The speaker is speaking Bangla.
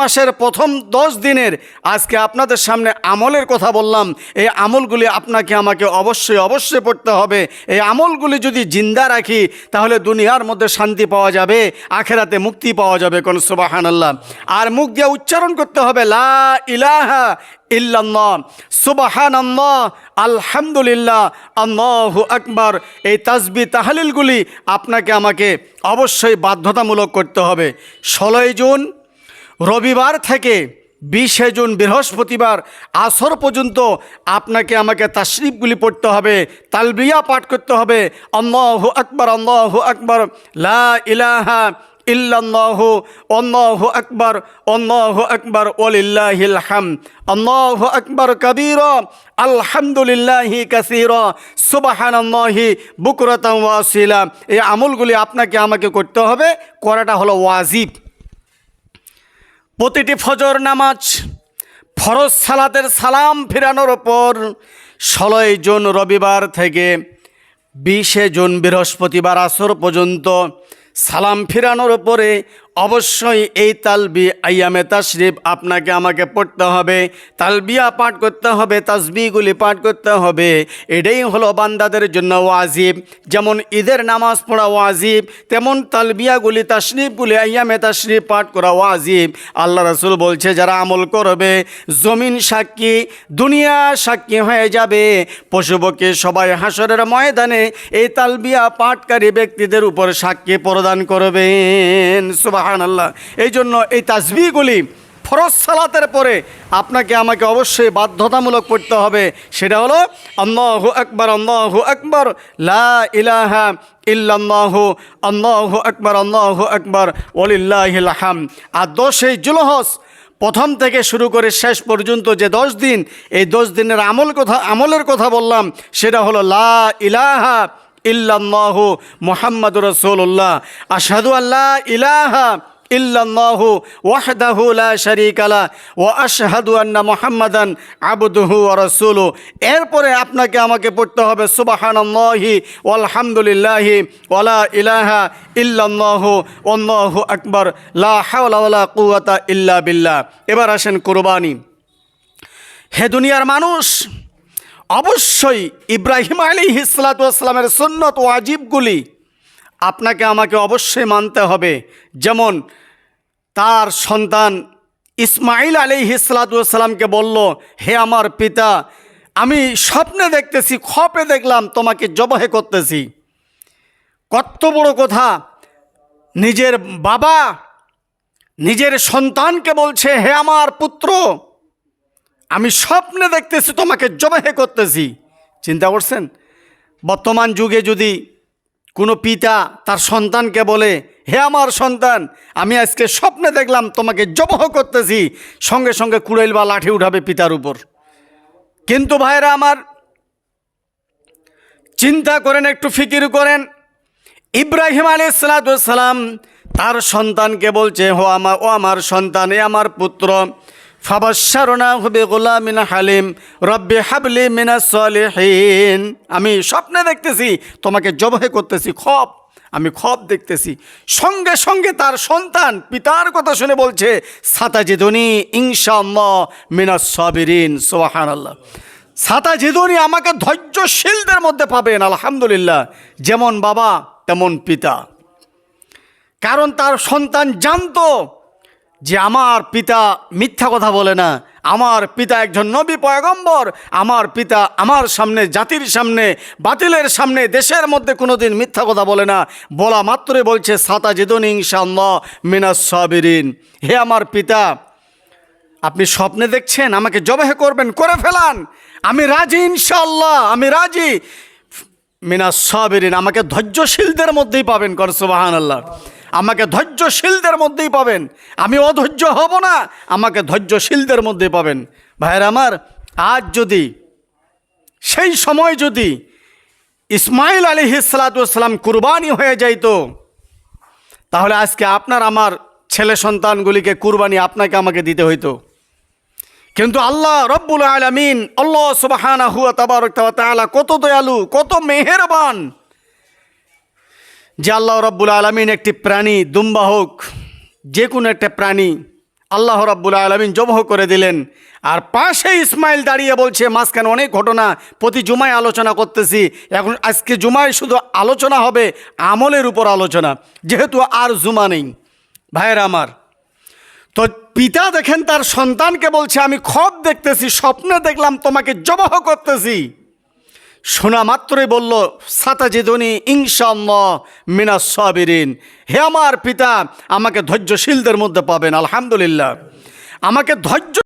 মাসের প্রথম দশ দিনের আজকে আপনাদের সামনে আমলের কথা বললাম। এই আমলগুলি আপনাকে আমাকে অবশ্যই অবশ্যই পড়তে হবে। এই আমলগুলি যদি জিন্দা রাখি, তাহলে দুনিয়ার মধ্যে শান্তি পাওয়া যাবে, আখেরাতে মুক্তি পাওয়া যাবে, কোন সুবাহান আল্লাহ আর মুখ দিয়ে উচ্চারণ করতে হবে, লা ইলাহা ইল্লাল্লাহ, সুবহানাল্লাহ, আলহামদুলিল্লাহ, আল্লাহু আকবার। এই তাসবি তাহালিলগুলি আপনাকে আমাকে অবশ্যই বাধ্যতামূলক করতে হবে। ষোলোই জুন রবিবার থেকে বিশে জুন বৃহস্পতিবার আসর পর্যন্ত আপনাকে আমাকে তাশরিফগুলি পড়তে হবে, তালবিয়া পাঠ করতে হবে। আল্লাহু আকবার, আল্লাহু আকবর, লা ইলাহা ইল্লাল্লাহু, আল্লাহু আকবর, আল্লাহু আকবার, ওয়ালিল্লাহিল হাম। আল্লাহু আকবার কবীরা আলহামদুলিল্লাহি কাসীরা, সুবহানাল্লাহি বুকরাতান ওয়াসিলা। এই আমলগুলি আপনাকে আমাকে করতে হবে, করাটা হলো ওয়াজিব। প্রতিটি ফজর নামাজ ফরজ সালাতের সালাম ফেরানোর ওপর ষোলোই জুন রবিবার থেকে বিশে জুন বৃহস্পতিবার আসর পর্যন্ত সালাম ফিরানোর ওপরে অবশ্যই এই তালবি আইয়ামে তাশরিফ আপনাকে আমাকে পড়তে হবে। তালবিয়া পাঠ করতে হবে তাসবিগুলি পাঠ করতে হবে। এটাই হলো বান্দাদের জন্য ওয়াজিব। যেমন ঈদের নামাজ পড়া ওয়াজিব, তেমন তালবিয়াগুলি তাশরিফগুলি আইয়ামে তাশরিফ পাঠ করা ওয়াজিব। আল্লাহ রসুল বলছে, যারা আমল করবে, জমিন সাক্ষী, দুনিয়া সাক্ষী হয়ে যাবে। পশুপক্ষী সবাই হাসরের ময়দানে এই তালবিয়া পাঠকারী ব্যক্তিদের উপর সাক্ষী প্রদান করবেন। সুবাহান আল্লাহ এই জন্য এই তাজবিগুলি ফরজ সালাতের পরে আপনাকে আমাকে অবশ্যই বাধ্যতামূলক পড়তে হবে। সেটা হলো, আল্লাহু আকবার, আল্লাহু আকবর, লা ইলাহা ইল্লাল্লাহু, আল্লাহু আকবার আল্লাহু আকবার ওলিল্লাহিল আর দশই জুলহস প্রথম থেকে শুরু করে শেষ পর্যন্ত যে দশ দিন, এই দশ দিনের আমল কথা, আমলের কথা বললাম, সেটা হলো লা ইলাহা ইল্লাল্লাহু মোহাম্মদ রসুল্লাহ আশহাদু আল্লাহ ইলাহা ইল্লাল্লাহু ওয়াহদাহু লা শারীকা লা ওয়া আশহাদু আন্না মুহাম্মাদান আবদুহু ওয়া রাসূলু এরপরে আপনাকে আমাকে পড়তে হবে সুবহানাল্লাহি ওয়ালহামদুলিল্লাহি ওয়ালা ইলাহা ইল্লাল্লাহু ওয়াল্লাহু আকবার। লা হাওলা কুওয়াতা ইল্লা বিল্লাহ। এবার আসেন কুরবানি। হে দুনিয়ার মানুষ অবশ্যই ইব্রাহিম আলী হিসলাতামের সুন্নত ও আজীবগুলি আপনাকে আমাকে অবশ্যই মানতে হবে। যেমন তার সন্তান ইসমাইল আলী হিসলাতামকে বলল, হে আমার পিতা, আমি স্বপ্নে দেখতেছি, খপে দেখলাম, তোমাকে জবহে করতেছি। কত বড় কথা, নিজের বাবা নিজের সন্তানকে বলছে, হে আমার পুত্র আমি স্বপ্নে দেখতেছি, তোমাকে জবাহে করতেছি। চিন্তা করছেন? বর্তমান যুগে যদি কোনো পিতা তার সন্তানকে বলে, হে আমার সন্তান, আমি আজকে স্বপ্নে দেখলাম তোমাকে জবহ করতেছি। সঙ্গে সঙ্গে কুড়াইল বা লাঠি উঠাবে পিতার উপর। কিন্তু ভাইরা আমার, চিন্তা করেন, একটু ফিকির করেন। ইব্রাহিম আলী সালাম তার সন্তানকে বলছে, হো আমার ও আমার সন্তান, এ আমার পুত্র। হালিম, রব্বে হাবলি মিনা সলেহীন। আমি স্বপ্নে দেখতেছি, তোমাকে জবহে করতেছি, খপ, আমি খপ দেখতেছি। সঙ্গে সঙ্গে তার সন্তান পিতার কথা শুনে বলছে সাতা জিদনি ইনশাল্লাহ মিনা সবিরিন সোহান আল্লাহ সাতা জিদনি আমাকে ধৈর্যশীলদের মধ্যে পাবেন, আলহামদুলিল্লাহ। যেমন বাবা, তেমন পিতা। কারণ তার সন্তান জানতো যে আমার পিতা মিথ্যা কথা বলে না, আমার পিতা একজন নবী পয়গম্বর, আমার পিতা আমার সামনে, জাতির সামনে, বাতিলের সামনে, দেশের মধ্যে কোনোদিন মিথ্যা কথা বলে না। বলা মাত্রই বলছে সাতা জেদন ইনশাল্লাহ মিনাস সাবিরিন। হে আমার পিতা, আপনি স্বপ্নে দেখছেন, আমাকে জবাহে করবেন, করে ফেলান। আমি রাজি ইনশাল্লাহ আমি রাজি। মিনা সাবেরিন, আমাকে ধৈর্যশীলদের মধ্যেই পাবেন কর সুবাহান আল্লাহ আমাকে ধৈর্যশীলদের মধ্যেই পাবেন। আমি অধৈর্য হব না, আমাকে ধৈর্যশীলদের মধ্যেই পাবেন। ভাইয়ের আমার, আজ যদি, সেই সময় যদি ইসমাইল আলী হিসালাতাম কুরবানি হয়ে যাইতো, তাহলে আজকে আপনার, আমার ছেলে সন্তানগুলিকে কুরবানি আপনাকে আমাকে দিতে হইতো। কিন্তু আল্লাহ রব্বুল আলমিন, আল্লাহ সুবাহানা হুয়া তাআলা কত দয়ালু, কত মেহেরবান যে আল্লাহ রব্বুল আলমিন একটি প্রাণী, দুম্বা হোক যে কোনো একটা প্রাণী আল্লাহ রাব্বুল আলমিন জবহ করে দিলেন। আর পাশে ইসমাইল দাঁড়িয়ে বলছে, মাঝখানে অনেক ঘটনা, প্রতি জুমায় আলোচনা করতেছি। এখন আজকে জুমায় শুধু আলোচনা হবে, আমলের উপর আলোচনা। যেহেতু আর জুমা নেই। ভাইয়ের আমার, তো পিতা দেখেন তার সন্তানকে বলছে, আমি খব দেখতেছি, স্বপ্নে দেখলাম তোমাকে জবাহ করতেছি। শোনা মাত্রই বলল সাতাজিদনি ইনশাল্লাহ মিনা সাবিরিন। হে আমার পিতা, আমাকে ধৈর্যশীলদের মধ্যে পাবেন, আলহামদুলিল্লাহ। আমাকে ধৈর্য